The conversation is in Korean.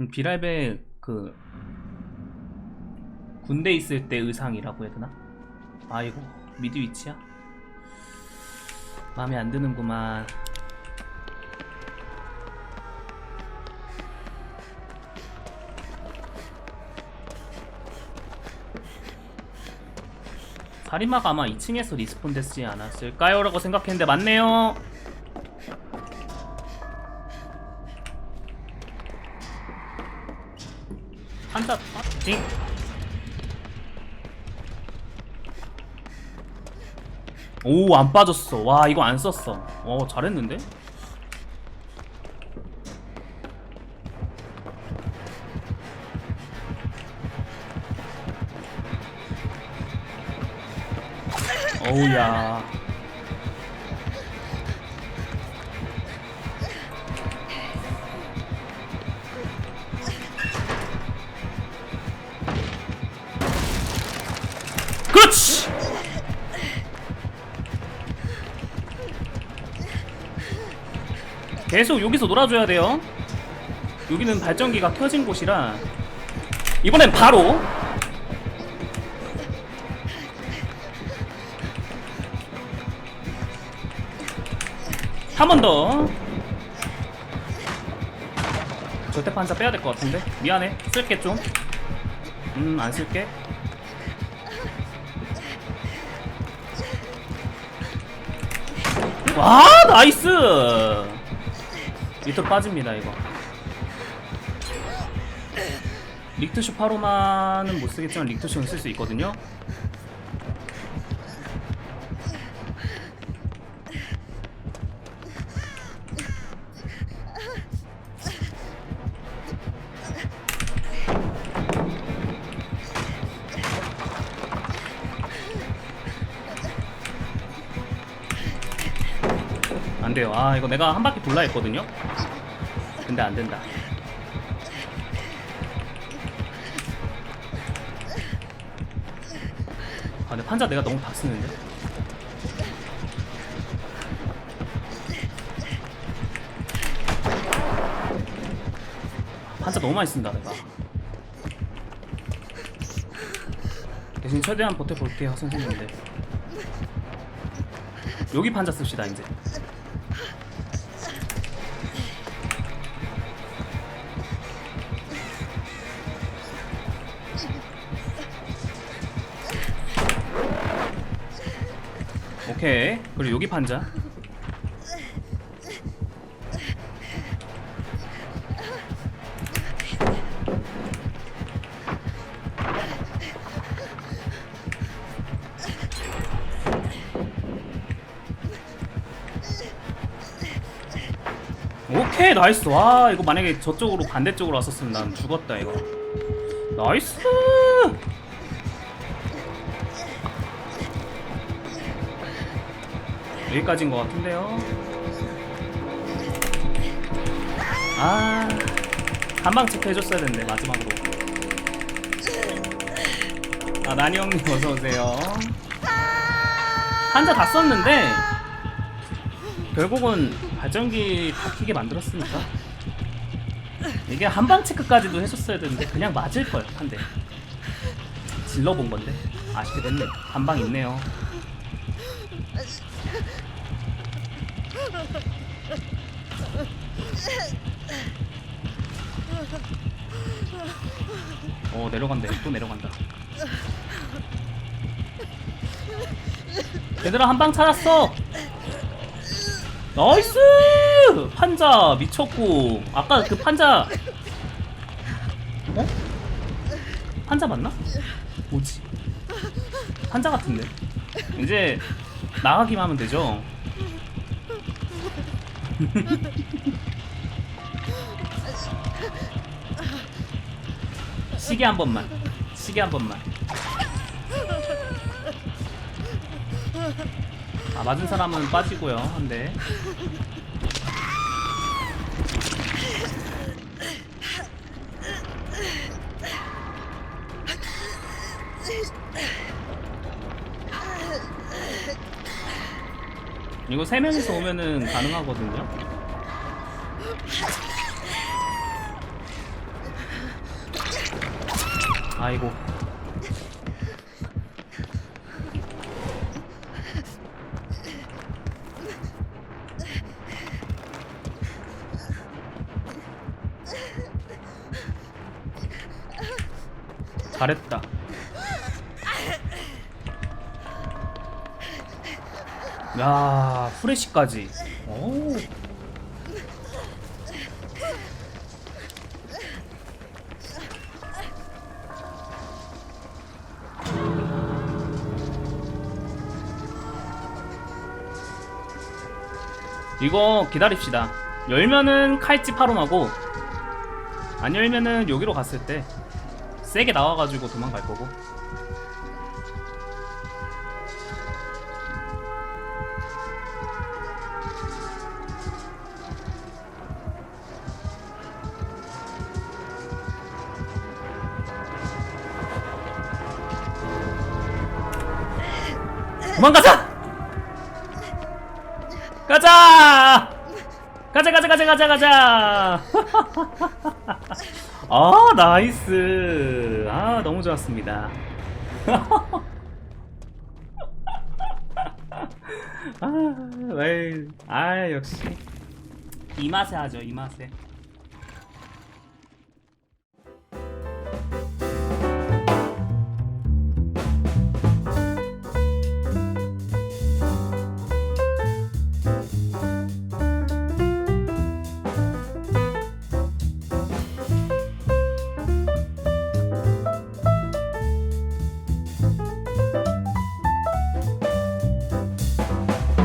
음, 비랄베 그 군대 있을 때 의상이라고 해야 되나? 아이고 미드 위치야? 마음에 안 드는구만. 살인마가 아마 2층에서 리스폰 됐지 않았을까요? 라고 생각했는데 맞네요. 한자 띵. 오, 안 빠졌어. 와, 이거 안 썼어. 어, 잘했는데? 어우야. 그렇지! 계속 여기서 놀아줘야 돼요. 여기는 발전기가 켜진 곳이라 이번엔 바로 한 번 더. 절대 판자 빼야 될 것 같은데 미안해 쓸게 좀. 음 안 쓸게. 와 나이스. 밑으로 빠집니다 이거. 릭트쇼 파로마는 못 쓰겠지만 릭트쇼는 쓸 수 있거든요. 안 돼요. 아 이거 내가 한 바퀴 돌라 했거든요. 근데 안 된다. 아 근데 판자 내가 너무 다 쓰는데. 판자 너무 많이 쓴다 내가. 대신 최대한 버텨볼게요 선생님들. 여기 판자 씁시다 이제. 오케이. 그리고 여기 판자. 오케이 나이스 와 이거 만약에 저쪽으로 반대쪽으로 왔었으면 난 죽었다 이거 나이스 여기까지인 것 같은데요. 아, 한방 체크 해줬어야 되는데 마지막으로. 아, 나니 형님 어서 오세요. 한자 다 썼는데 결국은 발전기 다 키게 만들었으니까 이게 한방 체크까지도 해줬어야 되는데 그냥 맞을 걸한 대. 질러본 건데 아쉽게 됐네. 한방 있네요. 어 내려간다 또 내려간다. 얘들아 한 방 찾았어. 나이스! 판자 미쳤고. 아까 그 판자. 어? 판자 맞나? 뭐지? 판자 같은데? 이제 나가기만 하면 되죠? 시계 한 번만. 시계 한 번만. 아 맞은 사람은 빠지고요 한대 이거 세 명이서 오면은 가능하거든요 아이고. 잘했다. 야, 후레쉬까지. 오. 이거 기다립시다. 열면은 칼집 파론하고 안 열면은 여기로 갔을 때 세게 나와가지고 도망갈 거고. 도망가자! 가자! 가자 가자 가자 가자 가자! 아 나이스 아 너무 좋았습니다 아, 에이, 아 역시 이 맛에 하죠 이 맛에